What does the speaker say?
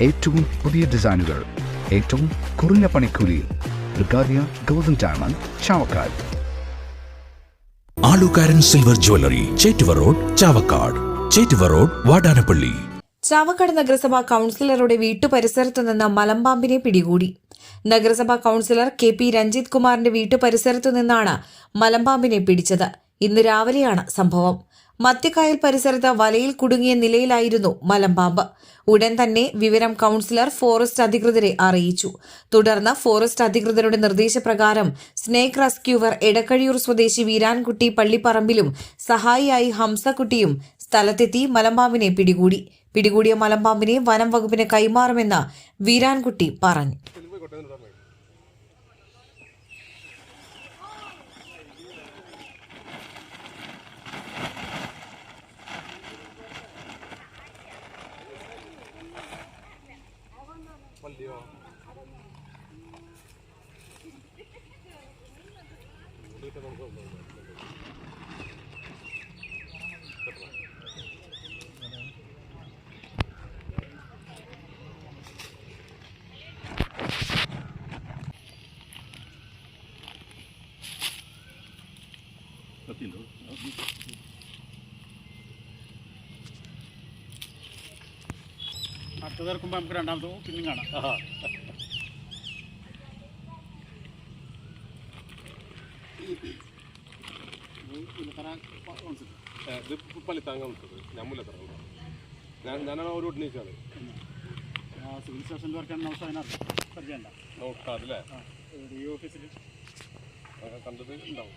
ഏറ്റവും പുതിയ ഡിസൈനുകൾ ഏറ്റവും കുറഞ്ഞ പണിക്കൂലിയിൽ. ബ്രിഗാദിയ golden diamond Chavakkad. Alukkaran silver jewellery Chettuva road Chavakkad. Chettuva road Vadanappally. Chavakkad നഗരസഭാ കൗൺസിലറുടെ വീട്ടുപരിസരത്തു നിന്ന് മലമ്പാമ്പിനെ പിടികൂടി. നഗരസഭാ കൗൺസിലർ കെ പി രഞ്ജിത് കുമാറിന്റെ വീട്ടുപരിസരത്തു നിന്നാണ് മലമ്പാമ്പിനെ പിടിച്ചത്. ഇന്ന് രാവിലെയാണ് സംഭവം. മത്യക്കായൽ പരിസരത്ത് വലയിൽ കുടുങ്ങിയ നിലയിലായിരുന്നു മലമ്പാമ്പ്. ഉടൻ തന്നെ വിവരം കൗൺസിലർ ഫോറസ്റ്റ് അധികൃതരെ അറിയിച്ചു. തുടർന്ന് ഫോറസ്റ്റ് അധികൃതരുടെ നിർദ്ദേശപ്രകാരം സ്നേക് റെസ്ക്യൂവർ എടക്കഴിയൂർ സ്വദേശി വീരാൻകുട്ടി പള്ളിപ്പറമ്പിലും സഹായിയായി ഹംസക്കുട്ടിയും സ്ഥലത്തെത്തി മലമ്പാമ്പിനെ പിടികൂടി. പിടികൂടിയ മലമ്പാമ്പിനെ വനം വകുപ്പിന് കൈമാറുമെന്ന് വീരാൻകുട്ടി പറഞ്ഞു. 对啊。你这帮狗狗。镜头，然后。അടുത്ത തീർക്കുമ്പോൾ നമുക്ക് രണ്ടാമത്തെ പിന്നെയും കാണാം. ഇത് പള്ളിത്താങ്ക വിളിച്ചത് ഞാൻ മുല്ലത്തറ ഞാൻ ഞാനാണ് ഒരു ഉടനീച്ചാണ് സിവിൽ സ്റ്റേഷനിൽ വർക്കാണ് നമുക്ക് അതിനകത്ത് പരിചയമുണ്ട. നോക്കാം അതല്ലേ ഈ ഓഫീസിൽ കണ്ടത് ഉണ്ടാവും.